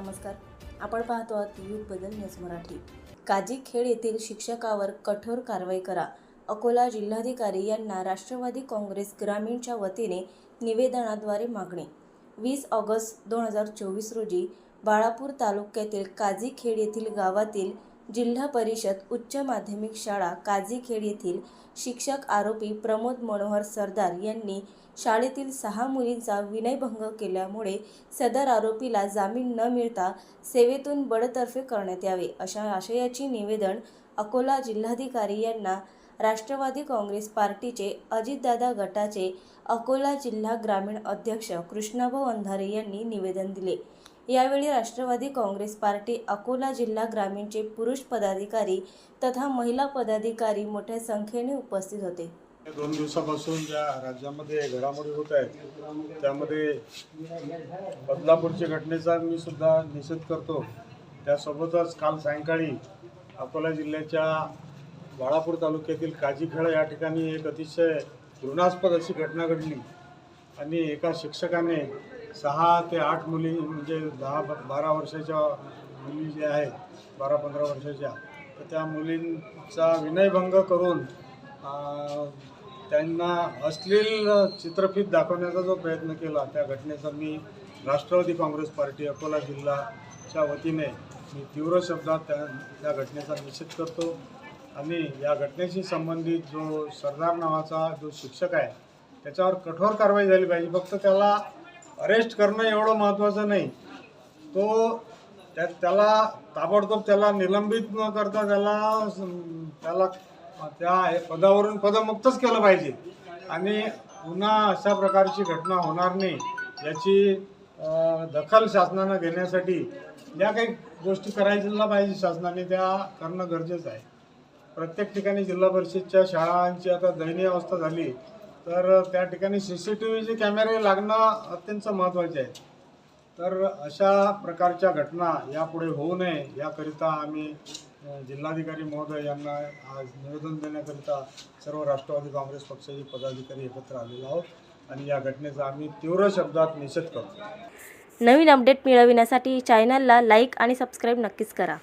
नमस्कार. आपण पाहतो आहात युग बदल न्यूज मराठी. काजीखेड येथील शिक्षकावर कठोर कारवाई करा. अकोला जिल्हाधिकारी यांना राष्ट्रवादी काँग्रेस ग्रामीणच्या वतीने निवेदनाद्वारे मागणी. वीस ऑगस्ट दोन हजार चोवीस रोजी बाळापूर तालुक्यातील काझीखेड येथील गावातील जिल्हा परिषद उच्च माध्यमिक शाळा काझीखेड येथील शिक्षक आरोपी प्रमोद मनोहर सरदार यांनी शाळेतील सहा मुलींचा विनयभंग केल्यामुळे सदर आरोपीला जामीन न मिळता सेवेतून बडतर्फे करण्यात यावे अशा आशयाची निवेदन अकोला जिल्हाधिकारी यांना राष्ट्रवादी काँग्रेस पार्टीचे अजितदादा गटाचे अकोला जिल्हा ग्रामीण अध्यक्ष कृष्णाभाऊ अंधारे यांनी निवेदन दिले. यावेळी राष्ट्रवादी काँग्रेस पार्टी अकोला जिल्हा ग्रामीणचे पुरुष पदाधिकारी तथा महिला पदाधिकारी मोठ्या संख्येने उपस्थित होते. दोन दिवसापासून ज्या राज्यामध्ये घडामोडी होत आहेत त्यामध्ये बदलापूरच्या घटनेचा मी सुद्धा निषेध करतो. त्यासोबतच काल सायंकाळी अकोला जिल्ह्याच्या बाळापूर तालुक्यातील काजीखेड या ठिकाणी एक अतिशय घृणास्पद अशी घटना घडली. आणि एका शिक्षकाने सहा ते आठ मुली म्हणजे दहा ब- बारा वर्षाच्या मुली ज्या आहेत बारा पंधरा वर्षाच्या तर त्या मुलींचा विनयभंग करून त्यांना अश्लील चित्रफित दाखवण्याचा जो प्रयत्न केला त्या घटनेचा मी राष्ट्रवादी काँग्रेस पार्टी अकोला जिल्हाच्या वतीने मी तीव्र शब्दात त्या त्या घटनेचा निषेध करतो. आणि या घटनेशी संबंधित जो सरदार नावाचा जो शिक्षक आहे त्याच्यावर कठोर कारवाई झाली पाहिजे. फक्त त्याला अरेस्ट करणं एवढं महत्त्वाचं नाही. तो त्या त्याला ताबडतोब त्याला निलंबित न करता त्याला त्याला त्या पदावरून पदमुक्तच केलं पाहिजे. आणि पुन्हा अशा प्रकारची घटना होणार नाही याची दखल शासनानं घेण्यासाठी ज्या काही गोष्टी करायला पाहिजे शासनाने त्या करणं गरजेचं आहे. प्रत्येक ठिकाणी जिल्हा परिषदच्या शाळांची आता दयनीय अवस्था झाली. तर त्या ठिकाणी सी सी टी व्हीचे कॅमेरे लागणं अत्यंत महत्त्वाचे आहे. तर अशा प्रकारच्या घटना यापुढे होऊ नये याकरिता आम्ही जिल्हाधिकारी महोदय यांना आज निवेदन देण्याकरिता सर्व राष्ट्रवादी काँग्रेस पक्षाचे पदाधिकारी एकत्र आलेलो आहोत आणि या घटनेचा आम्ही तीव्र शब्दात निषेध करतो. नवीन अपडेट मिळविण्यासाठी चॅनलला लाईक आणि सबस्क्राईब नक्कीच करा.